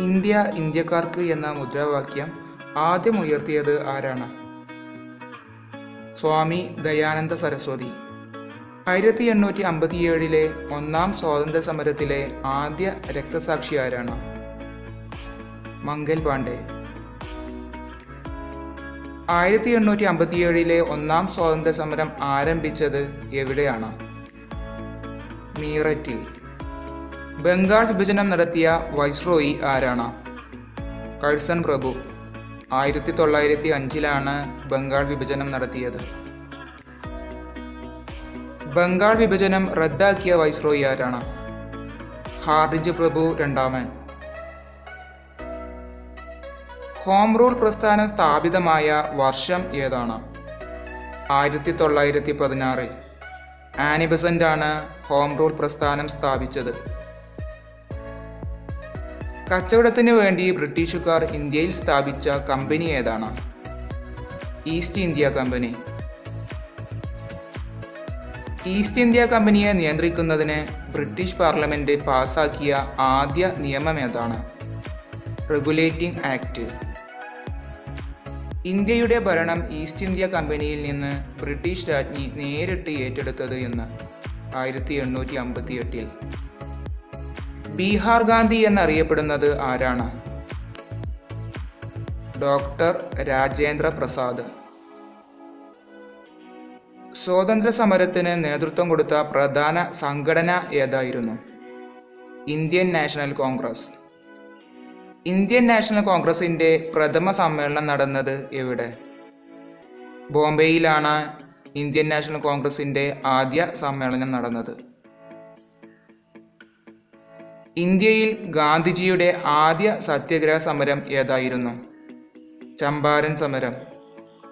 India ഇന്ത്യക്കാർക്ക് എന്ന മുദ്രാവാക്യം ആദ്യം ഉയർത്തിയത് ആരാണ്? സ്വാമി ദയാനന്ദ സരസ്വതി. ആയിരത്തി എണ്ണൂറ്റി അമ്പത്തിയേഴിലെ ഒന്നാം സ്വാതന്ത്ര്യ സമരത്തിലെ ആദ്യ രക്തസാക്ഷി ആരാണ്? മംഗൽ പാണ്ഡെ. ആയിരത്തി എണ്ണൂറ്റി അമ്പത്തിയേഴിലെ ഒന്നാം സ്വാതന്ത്ര്യ സമരം ആരംഭിച്ചത് എവിടെയാണ്? മീററ്റിൽ. ബംഗാൾ വിഭജനം നടത്തിയ വൈസ്രോയി ആരാണ്? കഴ്സൺ പ്രഭു. ആയിരത്തി തൊള്ളായിരത്തി അഞ്ചിലാണ് ബംഗാൾ വിഭജനം നടത്തിയത്. ബംഗാൾ വിഭജനം റദ്ദാക്കിയ വൈസ്രോയി ആരാണ്? ഹാർഡിജ് പ്രഭു രണ്ടാമൻ. ഹോം റൂൾ പ്രസ്ഥാനം സ്ഥാപിതമായ വർഷം ഏതാണ്? ആയിരത്തി തൊള്ളായിരത്തി പതിനാറിൽ ആനിബസന്റാണ് ഹോം റൂൾ പ്രസ്ഥാനം സ്ഥാപിച്ചത്. കച്ചവടത്തിന് വേണ്ടി ബ്രിട്ടീഷുകാർ ഇന്ത്യയിൽ സ്ഥാപിച്ച കമ്പനി ഏതാണ്? East India company east India കമ്പനിയെ നിയന്ത്രിക്കുന്നതിന് ബ്രിട്ടീഷ് പാർലമെന്റ് പാസാക്കിയ ആദ്യ നിയമം ഏതാണ്? റെഗുലേറ്റിംഗ് ആക്ട് ഇന്ത്യയുടെ ഭരണം ഈസ്റ്റ് ഇന്ത്യ കമ്പനിയിൽ നിന്ന് ബ്രിട്ടീഷ് രാജ്ഞി നേരിട്ട് ഏറ്റെടുത്തത് എന്ന് ആയിരത്തി എണ്ണൂറ്റി അമ്പത്തി എട്ടിൽ ബീഹാർ ഗാന്ധി എന്നറിയപ്പെടുന്നത് ആരാണ്? ഡോക്ടർ രാജേന്ദ്ര പ്രസാദ്. സ്വാതന്ത്ര്യ സമരത്തിന് നേതൃത്വം കൊടുത്ത പ്രധാന സംഘടന ഏതായിരുന്നു? Indian national Congress. Indian national കോൺഗ്രസിന്റെ പ്രഥമ സമ്മേളനം നടന്നത് എവിടെ? ബോംബെയിലാണ് ഇന്ത്യൻ നാഷണൽ കോൺഗ്രസിന്റെ ആദ്യ സമ്മേളനം നടന്നത്. ഇന്ത്യയിൽ ഗാന്ധിജിയുടെ ആദ്യ സത്യാഗ്രഹ സമരം ഏതായിരുന്നു? ചമ്പാരൻ സമരം.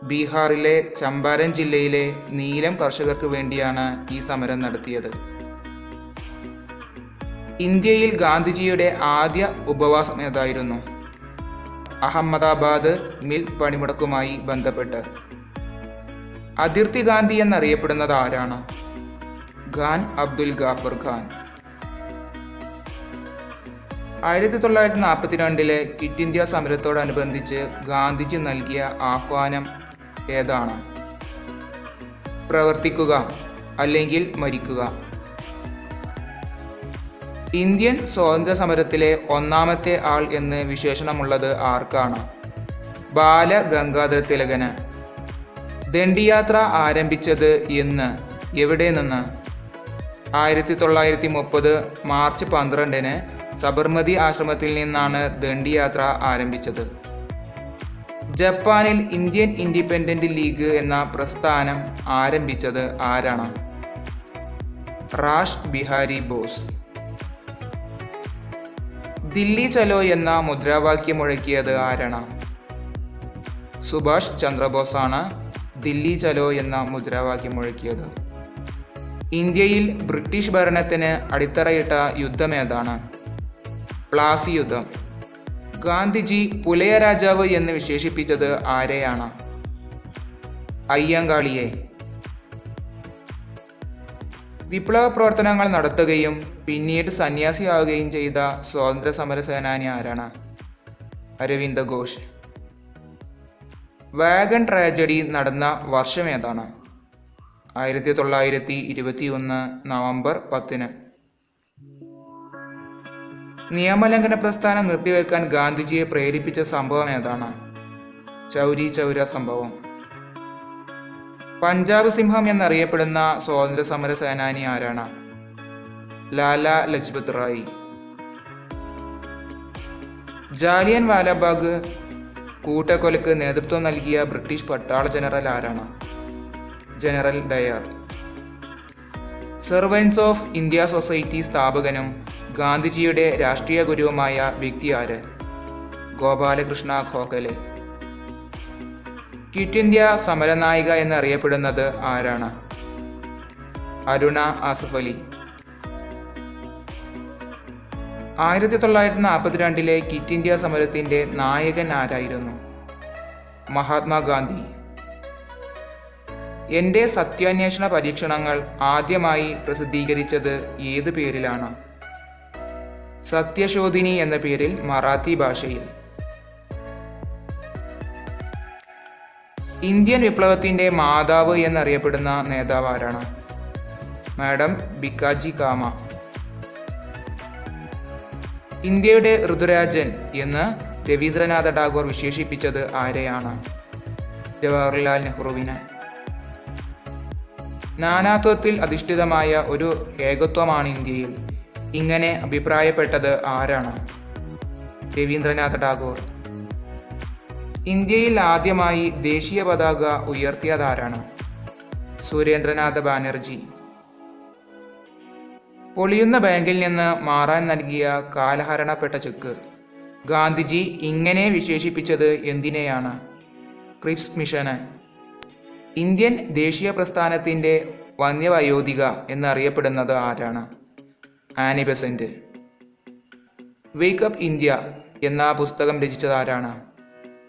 ബീഹാറിലെ ചമ്പാരൻ ജില്ലയിലെ നീലം കർഷകർക്ക് വേണ്ടിയാണ് ഈ സമരം നടത്തിയത്. ഇന്ത്യയിൽ ഗാന്ധിജിയുടെ ആദ്യ ഉപവാസം ഏതായിരുന്നു? അഹമ്മദാബാദ് മിൽ പണിമുടക്കുമായി ബന്ധപ്പെട്ട്. അതിർത്തി ഗാന്ധി എന്നറിയപ്പെടുന്നത് ആരാണ്? ഖാൻ അബ്ദുൽ ഗാഫർ ഖാൻ. ആയിരത്തി തൊള്ളായിരത്തി നാൽപ്പത്തിരണ്ടിലെ ക്വിറ്റ് ഇന്ത്യ സമരത്തോടനുബന്ധിച്ച് ഗാന്ധിജി നൽകിയ ആഹ്വാനം ഏതാണ്? പ്രവർത്തിക്കുക അല്ലെങ്കിൽ മരിക്കുക. ഇന്ത്യൻ സ്വാതന്ത്ര്യ സമരത്തിലെ ഒന്നാമത്തെ ആൾ എന്ന് വിശേഷണമുള്ളത് ആർക്കാണ്? ബാല ഗംഗാധര തിലകന്. ദണ്ഡിയാത്ര ആരംഭിച്ചത് എന്ന് എവിടെ നിന്ന്? ആയിരത്തി തൊള്ളായിരത്തി മുപ്പത് മാർച്ച് പന്ത്രണ്ടിന് സബർമതി ആശ്രമത്തിൽ നിന്നാണ് ദണ്ഡി യാത്ര ആരംഭിച്ചത്. ജപ്പാനിൽ ഇന്ത്യൻ ഇൻഡിപെൻഡന്റ് ലീഗ് എന്ന പ്രസ്ഥാനം ആരംഭിച്ചത് ആരാണ്? റാഷ് ബിഹാരി ബോസ്. ദില്ലി ചലോ എന്ന മുദ്രാവാക്യം മുഴക്കിയത് ആരാണ്? സുഭാഷ് ചന്ദ്രബോസാണ് ദില്ലി ചലോ എന്ന മുദ്രാവാക്യം മുഴക്കിയത്. ഇന്ത്യയിൽ ബ്രിട്ടീഷ് ഭരണത്തിന് അടിത്തറയിട്ട യുദ്ധം ഏതാണ്? പ്ലാസി യുദ്ധം ഗാന്ധിജി പുലയ രാജാവ് എന്ന് വിശേഷിപ്പിച്ചത് ആരെയാണ്? അയ്യങ്കാളിയെ. വിപ്ലവ പ്രവർത്തനങ്ങൾ നടത്തുകയും പിന്നീട് സന്യാസിയാവുകയും ചെയ്ത സ്വാതന്ത്ര്യ സമര സേനാനി ആരാണ്? അരവിന്ദ ഘോഷ്. വാഗൺ ട്രാജഡി നടന്ന വർഷം ഏതാണ്? ആയിരത്തി തൊള്ളായിരത്തി ഇരുപത്തി ഒന്ന് നവംബർ പത്തിന്. നിയമലംഘന പ്രസ്ഥാനം നിർത്തിവെക്കാൻ ഗാന്ധിജിയെ പ്രേരിപ്പിച്ച സംഭവം ഏതാണ്? ചൗരി ചൗര സംഭവം. പഞ്ചാബ് സിംഹം എന്നറിയപ്പെടുന്ന സ്വാതന്ത്ര്യ സമര സേനാനി ആരാണ്? ലാല ലജ്പത് റായ്. ജാലിയൻ വാലാബാഗ് കൂട്ടക്കൊലക്ക് നേതൃത്വം നൽകിയ ബ്രിട്ടീഷ് പട്ടാള ജനറൽ ആരാണ്? General Dyer. Servants of India society സ്ഥാപകനും ഗാന്ധിജിയുടെ രാഷ്ട്രീയ ഗുരുവുമായ വ്യക്തി ആര്? ഗോപാലകൃഷ്ണ ഖോഖലെ. ക്വിറ്റ് ഇന്ത്യ സമരനായിക എന്നറിയപ്പെടുന്നത് ആരാണ്? അരുണ ആസഫ് അലി ആയിരത്തി തൊള്ളായിരത്തി നാൽപ്പത്തിരണ്ടിലെ ക്വിറ്റ് ഇന്ത്യ സമരത്തിന്റെ നായകൻ ആരായിരുന്നു? മഹാത്മാഗാന്ധി. എന്റെ സത്യാന്വേഷണ പരീക്ഷണങ്ങൾ ആദ്യമായി പ്രസിദ്ധീകരിച്ചത് ഏത് പേരിലാണ്? സത്യശോധിനി എന്ന പേരിൽ മറാത്തി ഭാഷയിൽ. ഇന്ത്യൻ വിപ്ലവത്തിന്റെ മാതാവ് എന്നറിയപ്പെടുന്ന നേതാവ് ആരാണ്? മാഡം ബിക്കാജി കാമ. ഇന്ത്യയുടെ ഋതുരാജൻ എന്ന് രവീന്ദ്രനാഥ ടാഗോർ വിശേഷിപ്പിച്ചത് ആരെയാണ്? ജവഹർലാൽ നെഹ്റുവിനെ. നാനാത്വത്തിൽ അധിഷ്ഠിതമായ ഒരു ഏകത്വമാണ് ഇന്ത്യയിൽ. ഇങ്ങനെ അഭിപ്രായപ്പെട്ടത് ആരാണ്? രവീന്ദ്രനാഥ ടാഗോർ. ഇന്ത്യയിൽ ആദ്യമായി ദേശീയ പതാക ഉയർത്തിയതാരാണ് സുരേന്ദ്രനാഥ ബാനർജി. പൊളിയുന്ന ബാങ്കിൽ നിന്ന് മാറാൻ നൽകിയ കാലഹരണപ്പെട്ട ചെക്ക്. ഗാന്ധിജി ഇങ്ങനെ വിശേഷിപ്പിച്ചത് എന്തിനെയാണ്? ക്രിപ്സ് മിഷന്. ഇന്ത്യൻ ദേശീയ പ്രസ്ഥാനത്തിന്റെ വന്യവയോധിക എന്നറിയപ്പെടുന്നത് ആരാണ്? ആനി "വേക്ക് വേക്കപ്പ് ഇന്ത്യ എന്ന പുസ്തകം രചിച്ചത് ആരാണ്?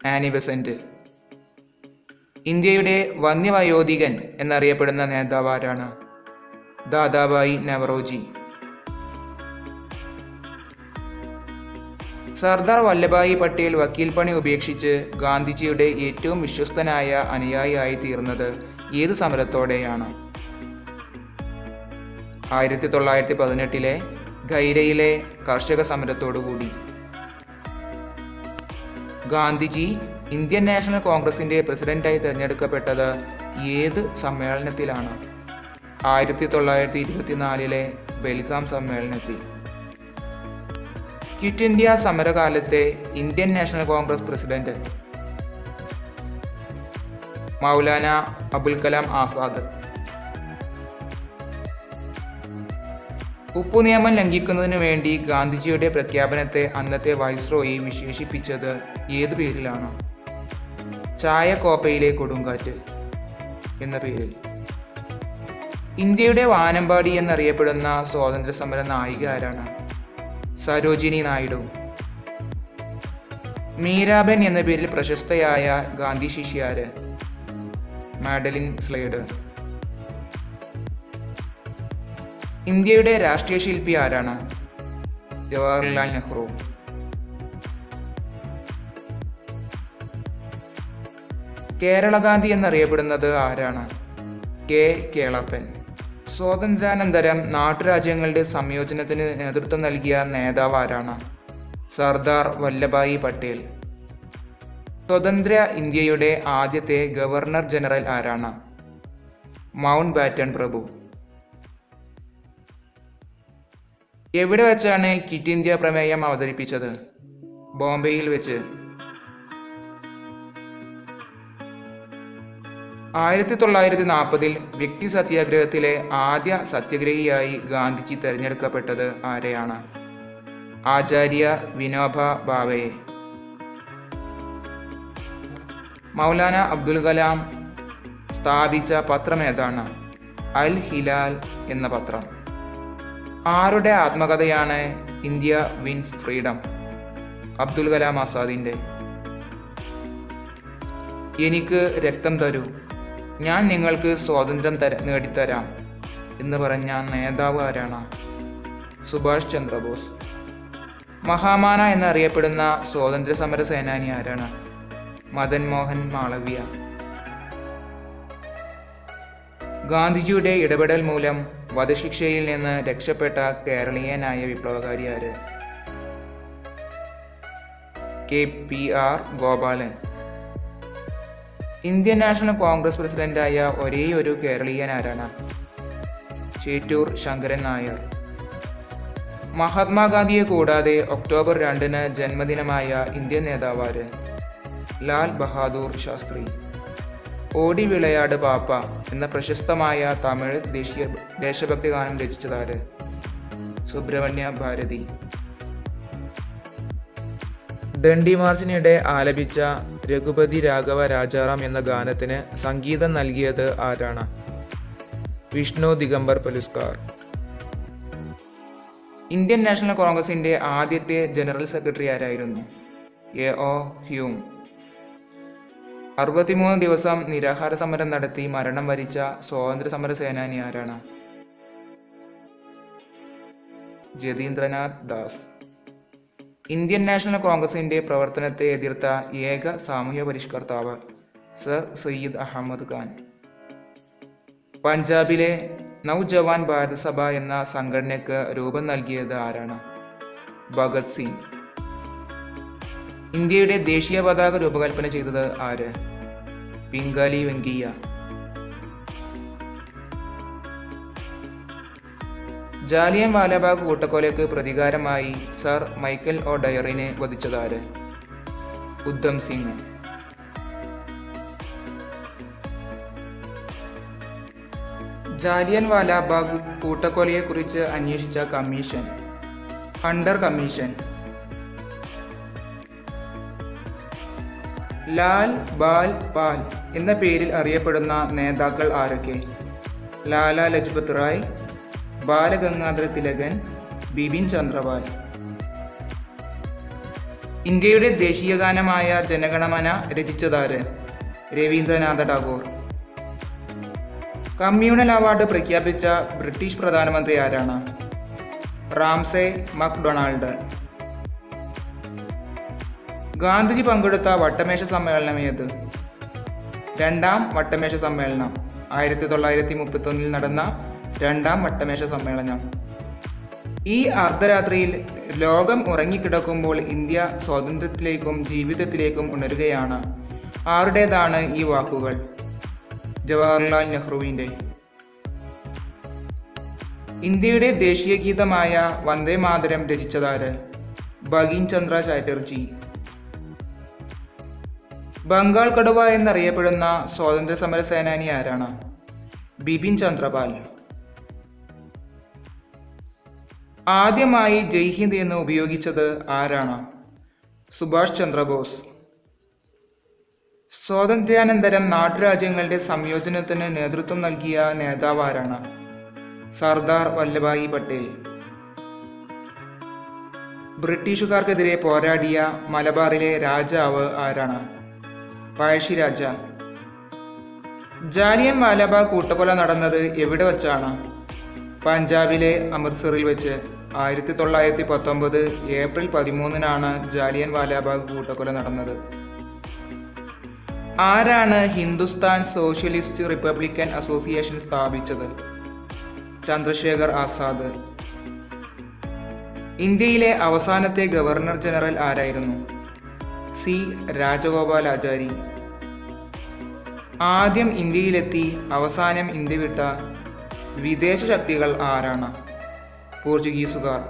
ആനി ബെസന്റ് ഇന്ത്യയുടെ വന്യവയോധികൻ എന്നറിയപ്പെടുന്ന നേതാവ് ആരാണ്? ദാദാബായി നവറോജി. സർദാർ വല്ലഭായി പട്ടേൽ വക്കീൽ പണി ഉപേക്ഷിച്ച് ഗാന്ധിജിയുടെ ഏറ്റവും വിശ്വസ്തനായ അനുയായിയായി തീർന്നത് ഏത് സമരത്തോടെയാണ്? ആയിരത്തി തൊള്ളായിരത്തി പതിനെട്ടിലെ ഖൈരയിലെ കർഷക സമരത്തോടുകൂടി. ഗാന്ധിജി ഇന്ത്യൻ നാഷണൽ കോൺഗ്രസിന്റെ പ്രസിഡന്റായി തിരഞ്ഞെടുക്കപ്പെട്ടത് ഏത് സമ്മേളനത്തിലാണ്? ആയിരത്തി തൊള്ളായിരത്തി ഇരുപത്തിനാലിലെ ബെൽഗാം സമ്മേളനത്തിൽ. Quit India സമരകാലത്തെ Indian National Congress president. Maulana Abul Kalam Azad. ഉപ്പു നിയമം ലംഘിക്കുന്നതിനു വേണ്ടി ഗാന്ധിജിയുടെ പ്രഖ്യാപനത്തെ അന്നത്തെ വൈസ്രോയി വിശേഷിപ്പിച്ചത് ഏതു പേരിലാണ്? ചായക്കോപ്പയിലെ കൊടുങ്കാറ്റ് എന്ന പേരിൽ. ഇന്ത്യയുടെ വാനമ്പാടി എന്നറിയപ്പെടുന്ന സ്വാതന്ത്ര്യ സമര നായിക ആരാണ്? സരോജിനി നായിഡു. മീരാബൻ എന്ന പേരിൽ പ്രശസ്തയായ ഗാന്ധി ശിഷ്യാര്. Madeleine Slade. ഇന്ത്യയുടെ രാഷ്ട്രീയ ശില്പി ആരാണ്? ജവഹർലാൽ നെഹ്റു. കേരളഗാന്ധി എന്നറിയപ്പെടുന്നത് ആരാണ്? കെ. കേളപ്പൻ. സ്വാതന്ത്ര്യാനന്തരം നാട്ടുരാജ്യങ്ങളുടെ സംയോജനത്തിന് നേതൃത്വം നൽകിയ നേതാവ് ആരാണ്? സർദാർ വല്ലഭായി പട്ടേൽ. സ്വതന്ത്ര ഇന്ത്യയുടെ ആദ്യത്തെ ഗവർണർ ജനറൽ ആരാണ്? മൗണ്ട് ബാറ്റൺ പ്രഭു. എവിടെ വെച്ചാണ് കിറ്റ് ഇന്ത്യ പ്രമേയം അവതരിപ്പിച്ചത്? ബോംബെയിൽ വെച്ച്. ആയിരത്തി തൊള്ളായിരത്തി നാൽപ്പതിൽ വ്യക്തി സത്യാഗ്രഹത്തിലെ ആദ്യ സത്യഗ്രഹിയായി ഗാന്ധിജി തിരഞ്ഞെടുക്കപ്പെട്ടത് ആരെയാണ്? ആചാര്യ വിനോബ ഭാവയെ മൗലാന അബ്ദുൽ കലാം സ്ഥാപിച്ച പത്രം ഏതാണ്? അൽ ഹിലാൽ എന്ന പത്രം. ആരുടെ ആത്മകഥയാണ് India wins freedom? Abdul Kalam ആസാദിന്റെ. എനിക്ക് രക്തം തരൂ. ഞാൻ നിങ്ങൾക്ക് സ്വാതന്ത്ര്യം തര നേടിത്തരാം എന്ന് പറഞ്ഞ നേതാവ് ആരാണ്? സുഭാഷ് ചന്ദ്രബോസ്. മഹാമാന എന്നറിയപ്പെടുന്ന സ്വാതന്ത്ര്യ സമര സേനാനി ആരാണ്? മദൻ മോഹൻ മാളവ്യ. ഗാന്ധിജിയുടെ ഇടപെടൽ മൂലം വധശിക്ഷയിൽ നിന്ന് രക്ഷപ്പെട്ട കേരളീയനായ വിപ്ലവകാരി ആര്? K. P. R. Gopalan. Indian National Congress പ്രസിഡന്റായ ഒരേ ഒരു കേരളീയൻ ആരാണ്? ചേറ്റൂർ ശങ്കരൻ നായർ. മഹാത്മാഗാന്ധിയെ കൂടാതെ ഒക്ടോബർ രണ്ടിന് ജന്മദിനമായ ഇന്ത്യൻ നേതാവാര് ലാൽ ബഹാദൂർ ശാസ്ത്രി. ഓടി വിളയാട് പാപ്പ എന്ന പ്രശസ്തമായ തമിഴ് ദേശീയ ദേശഭക്തി ഗാനം രചിച്ചതാര്? സുബ്രഹ്മണ്യ ഭാരതി. ദണ്ഡി മാർച്ചിനിടെ ആലപിച്ച രഘുപതി രാഘവ രാജാറാം എന്ന ഗാനത്തിന് സംഗീതം നൽകിയത് ആരാണ്? വിഷ്ണു ദിഗംബർ പലുസ്കാർ ഇന്ത്യൻ നാഷണൽ കോൺഗ്രസിന്റെ ആദ്യത്തെ ജനറൽ സെക്രട്ടറി ആരായിരുന്നു? A O Hume. അറുപത്തിമൂന്ന് ദിവസം നിരാഹാര സമരം നടത്തി മരണം വരിച്ച സ്വാതന്ത്ര്യ സമര സേനാനി ആരാണ്? ജതീന്ദ്രനാഥ് ദാസ്. ഇന്ത്യൻ നാഷണൽ കോൺഗ്രസിന്റെ പ്രവർത്തനത്തെ എതിർത്ത ഏക സാമൂഹ്യ പരിഷ്കർത്താവ് സർ സയ്യിദ് അഹമ്മദ് ഖാൻ. പഞ്ചാബിലെ നവജവാൻ ഭാരത് സഭ എന്ന സംഘടനയ്ക്ക് രൂപം നൽകിയത് ആരാണ്? ഭഗത് സിംഗ്. ഇന്ത്യയുടെ ദേശീയ പതാക രൂപകൽപ്പന ചെയ്തത് ആര്? പിങ്കാലി വെങ്കയ്യ ജാലിയൻ വാലാബാഗ് കൂട്ടക്കൊലയ്ക്ക് പ്രതികാരമായി സർ മൈക്കൽ ഒ ഡയറിനെ വധിച്ചതാര്? ഉദ്ധം സിംഗ്. ജാലിയൻ വാലാബാഗ് കൂട്ടക്കൊലയെക്കുറിച്ച് അന്വേഷിച്ച commission. Hunter commission. Lal Bal Pal. എന്ന പേരിൽ അറിയപ്പെടുന്ന നേതാക്കൾ ആരൊക്കെ? ലാല ലജ്പത് റായ് ബാലഗംഗാധര തിലകൻ ബിപിൻ ചന്ദ്രപാൽ ഇന്ത്യയുടെ ദേശീയ ഗാനമായ ജനഗണമന രചിച്ചതാര്? രവീന്ദ്രനാഥ ടാഗോർ. കമ്മ്യൂണൽ അവാർഡ് പ്രഖ്യാപിച്ച ബ്രിട്ടീഷ് പ്രധാനമന്ത്രി ആരാണ്? Ramsay MacDonald. ഗാന്ധിജി പങ്കെടുത്ത വട്ടമേശ സമ്മേളനം ഏത്? രണ്ടാം വട്ടമേശ സമ്മേളനം. ആയിരത്തി തൊള്ളായിരത്തി മുപ്പത്തൊന്നിൽ നടന്ന രണ്ടാം വട്ടമേശ സമ്മേളനം. ഈ അർദ്ധരാത്രിയിൽ ലോകം ഉറങ്ങിക്കിടക്കുമ്പോൾ ഇന്ത്യ സ്വാതന്ത്ര്യത്തിലേക്കും ജീവിതത്തിലേക്കും ഉണരുകയാണ്. ആരുടേതാണ് ഈ വാക്കുകൾ? ജവഹർലാൽ നെഹ്റുവിന്റെ. ഇന്ത്യയുടെ ദേശീയ ഗീതമായ വന്ദേ മാതരം രചിച്ചതാര്? ബഗീൻ ചന്ദ്ര ചാറ്റർജി. ബംഗാൾ കടുവ എന്നറിയപ്പെടുന്ന സ്വാതന്ത്ര്യ സമര സേനാനി ആരാണ്? ബിപിൻ ചന്ദ്രപാൽ. ആദ്യമായി ജയ് ഹിന്ദ് എന്ന് ഉപയോഗിച്ചത് ആരാണ്? സുഭാഷ് ചന്ദ്രബോസ്. സ്വാതന്ത്ര്യാനന്തരം നാട്ടുരാജ്യങ്ങളുടെ സംയോജനത്തിന് നേതൃത്വം നൽകിയ നേതാവ് ആരാണ്? സർദാർ വല്ലഭായി പട്ടേൽ. ബ്രിട്ടീഷുകാർക്കെതിരെ പോരാടിയ മലബാറിലെ രാജാവ് ആരാണ്? പഴശ്ശിരാജ ജാലിയൻ വാലാബാഗ് കൂട്ടക്കൊല നടന്നത് എവിടെ വച്ചാണ്? പഞ്ചാബിലെ അമൃത്സറിൽ വെച്ച് ആയിരത്തി തൊള്ളായിരത്തി പത്തൊമ്പത് ഏപ്രിൽ പതിമൂന്നിനാണ് ജാലിയൻ വാലാബാഗ് കൂട്ടക്കൊല നടന്നത്. ആരാണ് ഹിന്ദുസ്ഥാൻ സോഷ്യലിസ്റ്റ് റിപ്പബ്ലിക്കൻ അസോസിയേഷൻ സ്ഥാപിച്ചത്? ചന്ദ്രശേഖർ ആസാദ്. ഇന്ത്യയിലെ അവസാനത്തെ ഗവർണർ ജനറൽ ആരായിരുന്നു? സി രാജഗോപാലാചാരി. ആദ്യം ഇന്ത്യയിലെത്തി അവസാനം ഇന്ത്യ വിട്ട വിദേശ ശക്തികൾ ആരാണ്? പോർച്ചുഗീസുകാർ.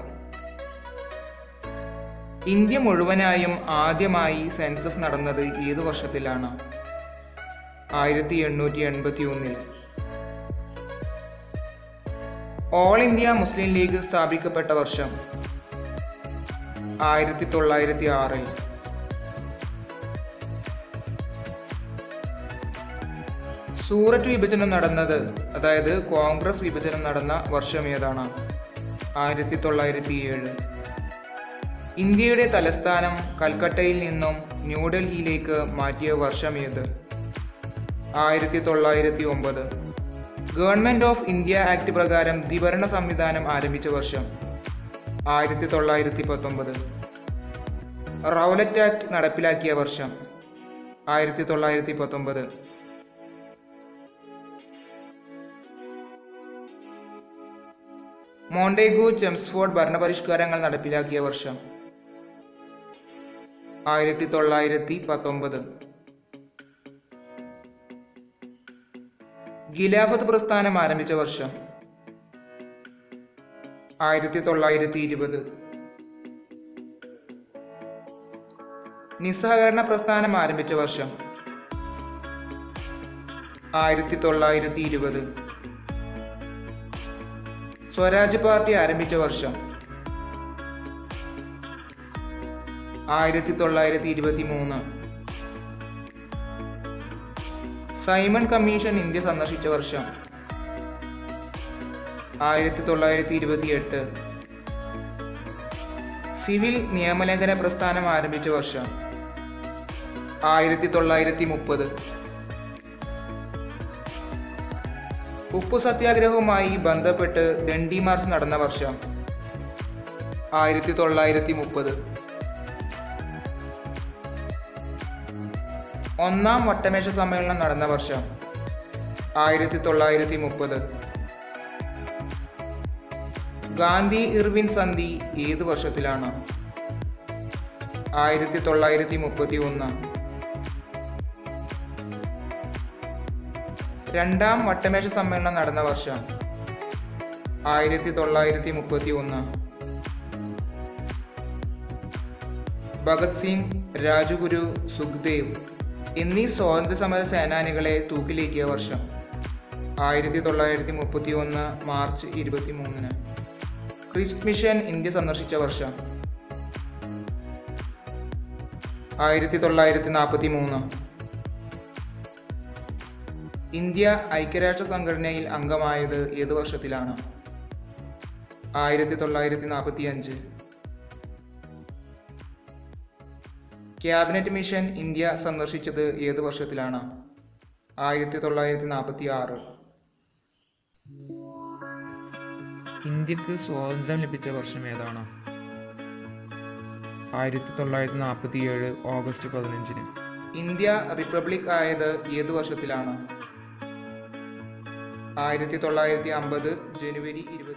ഇന്ത്യ മുഴുവനായും ആദ്യമായി സെൻസസ് നടന്നത് ഏത് വർഷത്തിലാണ്? ആയിരത്തി എണ്ണൂറ്റി എൺപത്തി ഒന്നിൽ ഓൾ ഇന്ത്യ മുസ്ലിം ലീഗ് സ്ഥാപിക്കപ്പെട്ട വർഷം ആയിരത്തി തൊള്ളായിരത്തി ആറിൽ സൂററ്റ് വിഭജനം നടന്നത് അതായത് കോൺഗ്രസ് വിഭജനം നടന്ന വർഷം ഏതാണ്? ആയിരത്തി തൊള്ളായിരത്തി ഏഴ് ഇന്ത്യയുടെ തലസ്ഥാനം കൽക്കട്ടയിൽ നിന്നും ന്യൂഡൽഹിയിലേക്ക് മാറ്റിയ വർഷം ഏത്? ആയിരത്തി തൊള്ളായിരത്തി ഒമ്പത് ഗവൺമെന്റ് ഓഫ് ഇന്ത്യ ആക്ട് പ്രകാരം ദ്വിഭരണ സംവിധാനം ആരംഭിച്ച വർഷം ആയിരത്തി തൊള്ളായിരത്തി പത്തൊമ്പത് റൗലറ്റ് ആക്ട് നടപ്പിലാക്കിയ വർഷം ആയിരത്തി തൊള്ളായിരത്തി പത്തൊമ്പത് മോണ്ടേഗു ചെംസ്ഫോർഡ് ഭരണപരിഷ്കാരങ്ങൾ നടപ്പിലാക്കിയ വർഷം. ആയിരത്തി തൊള്ളായിരത്തി പത്തൊമ്പത് ഖിലാഫത്ത് പ്രസ്ഥാനം ആരംഭിച്ച വർഷം. ആയിരത്തി തൊള്ളായിരത്തി ഇരുപത് നിസ്സഹകരണ പ്രസ്ഥാനം ആരംഭിച്ച വർഷം. ആയിരത്തി തൊള്ളായിരത്തി ഇരുപത് സ്വരാജ് പാർട്ടി ആരംഭിച്ച വർഷം ആയിരത്തി തൊള്ളായിരത്തി ഇരുപത്തി മൂന്ന് സൈമൺ കമ്മീഷൻ ഇന്ത്യ സന്ദർശിച്ച വർഷം ആയിരത്തി തൊള്ളായിരത്തി ഇരുപത്തി എട്ട് സിവിൽ നിയമലംഘന പ്രസ്ഥാനം ആരംഭിച്ച വർഷം ആയിരത്തി തൊള്ളായിരത്തി മുപ്പത് ഉപ്പു സത്യാഗ്രഹവുമായി ബന്ധപ്പെട്ട് ദണ്ഡി മാർച്ച് നടന്ന വർഷം. ആയിരത്തി തൊള്ളായിരത്തി മുപ്പത് ഒന്നാം വട്ടമേശ സമ്മേളനം നടന്ന വർഷം. ആയിരത്തി തൊള്ളായിരത്തി മുപ്പത് ഗാന്ധി ഇർവിൻ സന്ധി ഏത് വർഷത്തിലാണ്? ആയിരത്തി തൊള്ളായിരത്തി മുപ്പത്തി ഒന്ന് രണ്ടാം വട്ടമേശ സമ്മേളനം നടന്ന വർഷം. ആയിരത്തി തൊള്ളായിരത്തി മുപ്പത്തി ഒന്ന് ഭഗത് സിംഗ് രാജഗുരു സുഖ്ദേവ് എന്നീ സ്വാതന്ത്ര്യ സമര സേനാനികളെ തൂക്കിലേക്കിയ വർഷം. ആയിരത്തി തൊള്ളായിരത്തി മുപ്പത്തി ഒന്ന് മാർച്ച് ഇരുപത്തി മൂന്നിന് ക്രിസ്റ്റ് മിഷൻ ഇന്ത്യ സന്ദർശിച്ച വർഷം. ആയിരത്തി തൊള്ളായിരത്തി നാൽപ്പത്തി മൂന്ന് ഇന്ത്യ ഐക്യരാഷ്ട്ര സംഘടനയിൽ അംഗമായത് ഏത് വർഷത്തിലാണ്? ആയിരത്തി തൊള്ളായിരത്തി നാൽപ്പത്തി അഞ്ച് ക്യാബിനറ്റ് മിഷൻ ഇന്ത്യ സന്ദർശിച്ചത് ഏത് വർഷത്തിലാണ്? ആയിരത്തി തൊള്ളായിരത്തി നാൽപ്പത്തി ആറ് ഇന്ത്യയ്ക്ക് സ്വാതന്ത്ര്യം ലഭിച്ച വർഷം ഏതാണ്? ആയിരത്തി തൊള്ളായിരത്തി നാൽപ്പത്തി ഏഴ് ഓഗസ്റ്റ് പതിനഞ്ചിന്. ഇന്ത്യ റിപ്പബ്ലിക് ആയത് ഏത് വർഷത്തിലാണ്? ആയിരത്തി തൊള്ളായിരത്തി അമ്പത് ജനുവരി ഇരുപത്തി